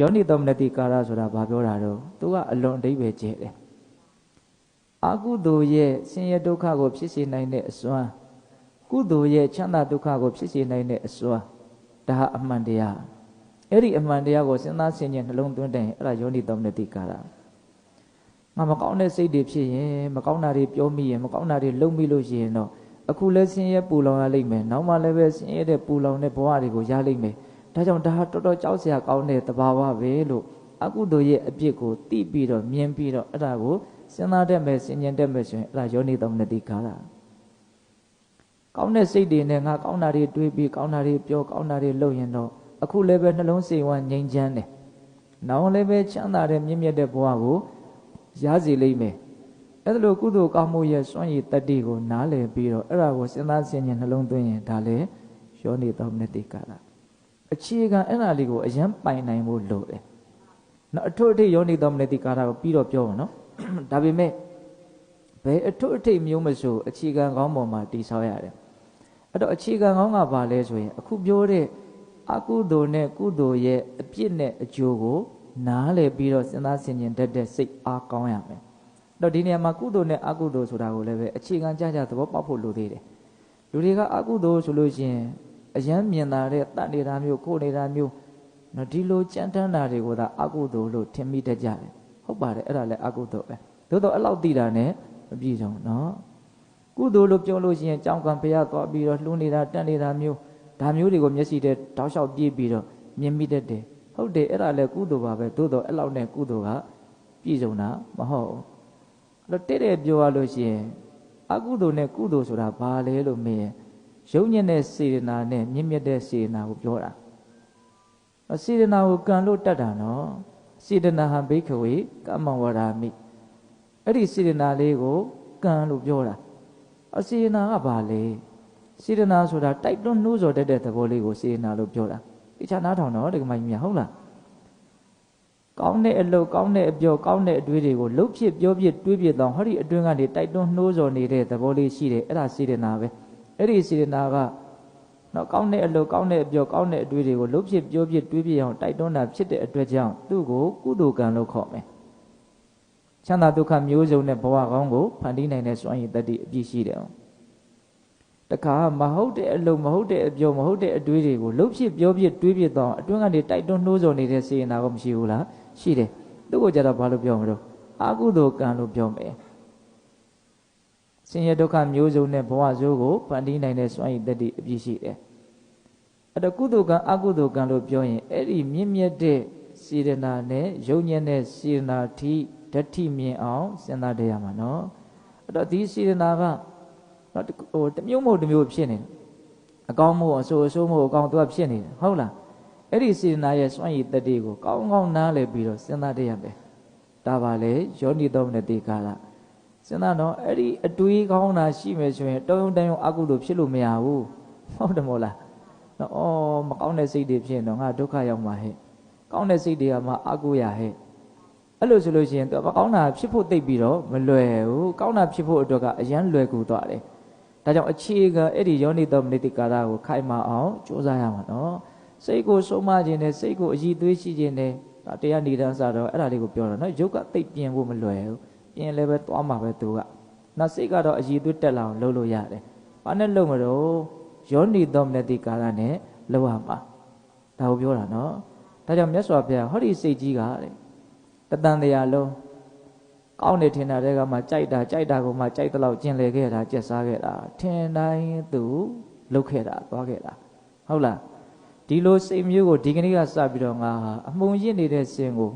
ယောနိသောမနတိကာရဆိုတာဘာပြောတာတော့သူကအလွန်အဓိပ္ပာယ်ကျဲတယ်အာကုသိုလ်ရဲ့ဆင်းရဲဒုက္ခကိုဖြစ်စေနိုင်တဲ့အစွမ်းကုသိုလ်ရဲ့ချမ်းသာဒုက္ခကိုဖြစ်စေနိုင်တဲ့အစွမ်းဒါဟာအမှန်တရားအဲ့ဒီအမှန်တရားကိုစဉ်းစားဆင်ခြင်နှလုံးသွင်းတဲ့အဲ့ဒါယောနိသောမနတိကာရငါမကောင်းတဲ့စိတ်တွေဖြစ်ရင်မကောင်းတာတွေပြောမိရင်မကောင်းတာတွေလုပ်မိလို့ရှိရင်တော့အခုလဲဆင်းရဲပူလောင်ရလိမ့်မယ်နောက်မှလည်းပဲဆင်းရဲတဲ့ပူလောင်တဲ့ဘဝတွေကိုရလိမ့်မယ် ဒါကြောင့်ဒါဟာတော်တော်ကြောက်စရာကောင်းတဲ့သဘာဝပဲလို့အကုသိုလ်ရဲ့အပြစ်ကိုသိပြီးတော့မြင်ပြီးတော့အဲ့ဒါကိုစဉ်းစားတတ်မယ်စဉ်းကျင်တတ်မယ်ဆိုရင်အဲ့ဒါယောနိသမနတိကာရကောင်းတဲ့စိတ်တွေနဲ့ငါကောင်းတာတွေတွေးပြီးကောင်းတာတွေပြောကောင်းတာတွေလုပ်ရင်တော့အခုလည်းပဲနှလုံးစိတ်ဝမ်းငြိမ်းချမ်းတယ်နောက်လည်းပဲချမ်းသာတဲ့မြင့်မြတ်တဲ့ဘဝကိုရစေလိမ့်မယ်အဲ့ဒါလိုကုသိုလ်ကောင်းမှုရဲ့စွန့်ရည်တတ္တိကိုနားလည်ပြီးတော့အဲ့ဒါကိုစဉ်းစားဆင်ခြင်နှလုံးသွင်းရင်ဒါလည်းယောနိသမနတိကာရ အခြေခံအဲ့ဒါလေးကိုအယံပိုင်နိုင်ဖို့လိုတယ်နော်အထွတ်အထိပ်ယောနိသောမနတိကာရကိုပြီးတော့ပြောမှာနော်ဒါပေမဲ့ဘယ်အထွတ်အထိပ်မျိုးမဆိုအခြေခံကောင်းပေါ်မှာတည်ဆောက်ရတယ်အဲ့တော့အခြေခံကောင်းကဘာလဲဆိုရင်အခုပြောတဲ့အကုသိုလ်နဲ့ကုသိုလ်ရဲ့အပြစ်နဲ့အကျိုးကို နားလည်ပြီးတော့စဉ်းစားဆင်ခြင်တတ်တဲ့စိတ်အားကောင်းရမယ်တော့ဒီနေရာမှာကုသိုလ်နဲ့အကုသိုလ်ဆိုတာကိုလည်းပဲအခြေခံကြကြသဘောပေါက်ဖို့လိုသေးတယ်လူတွေကအကုသိုလ်ဆိုလို့ရှိရင် အယမ်းမြင်တာတဲ့တတ်နေတာမျိုးကိုနေတာမျိုးနော်ဒီလိုကြမ်းတမ်းတာတွေကိုသာအကုသိုလ်လို့ထင်မိတတ်ကြတယ်ဟုတ်ပါတယ်အဲ့ဒါလည်းအကုသိုလ်ပဲသို့တော့အဲ့လောက်သိတာနဲ့မပြည့်စုံနော်ကုသိုလ်လို့ပြောလို့ရှိရင်ကြောင်းကံဖရသွားပြီးတော့လှူနေတာတတ်နေတာမျိုးဒါမျိုးတွေကိုမျက်စိထဲတောက်လျှောက်ပြေးပြီးတော့မြင်မိတတ်တယ်ဟုတ်တယ်အဲ့ဒါလည်းကုသိုလ်ပါပဲသို့တော့အဲ့လောက်နဲ့ကုသိုလ်ကပြည့်စုံတာမဟုတ်ဘူးအဲ့တော့တဲ့တဲ့ပြောရလို့ရှိရင်အကုသိုလ်နဲ့ကုသိုလ်ဆိုတာဘာလဲလို့မေးရင် ရုံညံ့တဲ့စေတနာနဲ့မြင့်မြတ်တဲ့စေတနာကိုပြောတာစေတနာကိုကံလို့တတ်တာနော်စေတနာဟံဘိခဝေကမ္မဝရာမိအဲ့ဒီစေတနာလေးကိုကံလို့ပြောတာအစေတနာကဘာလဲစေတနာဆိုတာတိုက်တွန်းနှိုးဆော်တတ်တဲ့သဘောလေးကိုစေတနာလို့ပြောတာတခြားနားထောင်တော့ဒီကမကြီးမြဟုတ်လားကောင်းတဲ့အလုပ်ကောင်းတဲ့အပြောကောင်းတဲ့အတွေးတွေကိုလှုပ်ဖြစ်ပြောဖြစ်တွေးဖြစ်တော့ဟောဒီအတွင်းကနေတိုက်တွန်းနှိုးဆော်နေတဲ့သဘောလေးရှိတယ်အဲ့ဒါစေတနာပဲ အဲ့ဒီစေတနာကနော်ကောင်းတဲ့အလုပ်ကောင်းတဲ့အပြောကောင်းတဲ့အတွေးတွေကိုလှုပ်ဖြစ်ပြောဖြစ်တွေးဖြစ်အောင်တိုက်တွန်းတာဖြစ်တဲ့အတွက်ကြောင့်သူ့ကိုကုသိုလ်ကံလို့ခေါ်မယ်ချမ်းသာဒုက္ခမျိုးစုံနဲ့ဘဝကောင်းကိုဖန်တီးနိုင်တဲ့စွမ်းရည်တတ္တိအပြည့်ရှိတယ်တခါမဟုတ်တဲ့အလုပ်မဟုတ်တဲ့အပြောမဟုတ်တဲ့အတွေးတွေကိုလှုပ်ဖြစ်ပြောဖြစ်တွေးဖြစ်တော့အတွင်းကနေတိုက်တွန်းနှိုးဆော်နေတဲ့စေနာကမရှိဘူးလားရှိတယ်သူ့ကိုကြတော့ဘာလို့ပြောမလို့အာကုသိုလ်ကံလို့ပြောမယ် ဆင်းရဲဒုက္ခမျိုးစုံနဲ့ဘဝဆိုးကိုဖန်တီးနိုင်တဲ့စွမ်းရည်တတိအပြည့်ရှိတယ်အဲ့တော့ကုသိုလ်ကံအကုသိုလ်ကံလို့ပြောရင်အဲ့ဒီမြင့်မြတ်တဲ့စေရနာနဲ့ယုံညံ့တဲ့စေရနာထိဓာတိမြင်အောင်စဉ်းစားတရားမှာနော်အဲ့တော့ဒီစေရနာကနော်ဟိုတမျိုးမဟုတ်တမျိုးဖြစ်နေတယ်အကောင်းမဟုတ်အဆိုးအဆိုးမဟုတ်အကောင်းသူကဖြစ်နေတယ်ဟုတ်လားအဲ့ဒီစေရနာရဲ့စွမ်းရည်တတိကိုကောင်းကောင်းနားလည်ပြီးတော့စဉ်းစားတရားပဲဒါပါလေယောနိသောမနတိကာလ စဉ်းစားတော့အဲ့ဒီအတွေးကောင်းတာရှိမယ်ဆိုရင်တုံးတုံးအကုသို့ဖြစ်လို့မရဘူးဟုတ်တယ်မို့လားနော်အော်မကောင်းတဲ့စိတ်တွေဖြစ်ရင်တော့ငါဒုက္ခရောက်မှာဟဲ့ကောင်းတဲ့စိတ်တွေကမှအကုရဟဲ့အဲ့လိုဆိုလို့ရှိရင်သူမကောင်းတာဖြစ်ဖို့တိတ်ပြီးတော့မလွယ်ဘူးကောင်းတာဖြစ်ဖို့အတွက်ကအရန်လွယ်ကူသွားတယ်ဒါကြောင့်အခြေခံအဲ့ဒီယောနိသောမနိတိကာရကိုခိုင်မာအောင်ကြိုးစားရမှာနော်စိတ်ကိုဆုံးမခြင်းနဲ့စိတ်ကိုအည်သွေးရှိခြင်းနဲ့တရားနေတန်းစားတော့အဲ့ဒါလေးကိုပြောတော့နော်ရုပ်ကတိတ်ပြင်းဖို့မလွယ်ဘူး ပြင်းလည်းပဲသွားမှာပဲသူကနောက်စိတ်ကတော့အည်သွေးတက်လာအောင်လုပ်လို့ရတယ်ဘာနဲ့လုပ်မလို့ယောနိသောမနတိကာရနဲ့လုပ်ရမှာဒါကိုပြောတာနော်ဒါကြောင့်မြတ်စွာဘုရားဟောဒီစိတ်ကြီးကတဲ့တတန်တရားလုံးကောင်းနေထင်တာတွေကမှကြိုက်တာကြိုက်တာကိုမှကြိုက်တဲ့လောက်ကျင်လေခဲ့တာကြက်စားခဲ့တာထင်တိုင်းသူလှုပ်ခဲ့တာသွားခဲ့တာဟုတ်လားဒီလိုစိတ်မျိုးကိုဒီကနေ့ကစပြီးတော့ငါဟာအမှုန်ရစ်နေတဲ့စင်ကို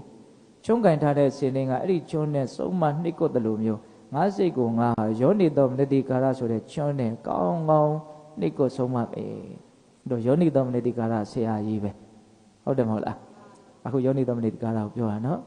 ချုံးကင်ထားတဲ့စင်လေးကအဲ့ဒီချုံးနဲ့စုံမနှိတ်ကွတယ်လို့မျိုးငါစိတ်ကိုငါဟာယောနေတော်မနတိကာရဆိုတဲ့ချုံးနဲ့ကောင်းကောင်းနှိတ်ကွဆုံးမပဲတို့ယောနေတော်မနတိကာရဆရာကြီးပဲဟုတ်တယ်မဟုတ်လားအခုယောနေတော်မနတိကာရကိုပြောတာနော်